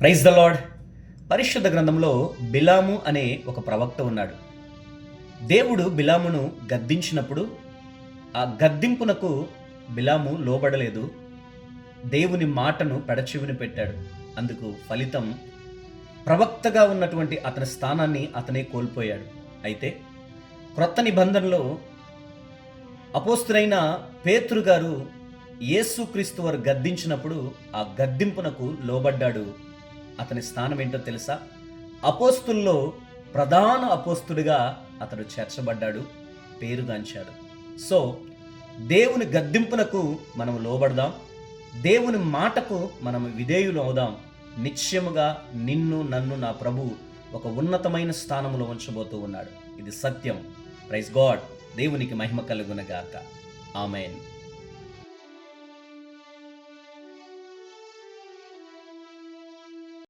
Praise the lord. పరిశుద్ధ గ్రంథంలో బిలాము అనే ఒక ప్రవక్త ఉన్నాడు. దేవుడు బిలామును గద్దించినప్పుడు ఆ గద్దింపునకు బిలాము లోబడలేదు. దేవుని మాటను పెడచెవిని పెట్టాడు. అందుకు ఫలితం ప్రవక్తగా ఉన్నటువంటి అతని స్థానాన్ని అతనే కోల్పోయాడు. అయితే క్రొత్త నిబంధనలో అపోస్తులైన పేతురు గారు యేసుక్రీస్తు వారు గద్దించినప్పుడు ఆ గద్దింపునకు లోబడ్డాడు. అతని స్థానం ఏంటో తెలుసా? అపోస్తుల్లో ప్రధాన అపోస్తుడిగా అతడు చేర్చబడ్డాడు పేరుగాంచాడు సో దేవుని గద్దింపునకు మనం లోబడదాం. దేవుని మాటకు మనం విధేయులు అవుదాం. నిశ్చయముగా నిన్ను నన్ను నా ప్రభు ఒక ఉన్నతమైన స్థానంలో ఉంచబోతూ ఉన్నాడు. ఇది సత్యం. ప్రైజ్ గాడ్ దేవునికి మహిమ కలుగునగాక ఆమెన్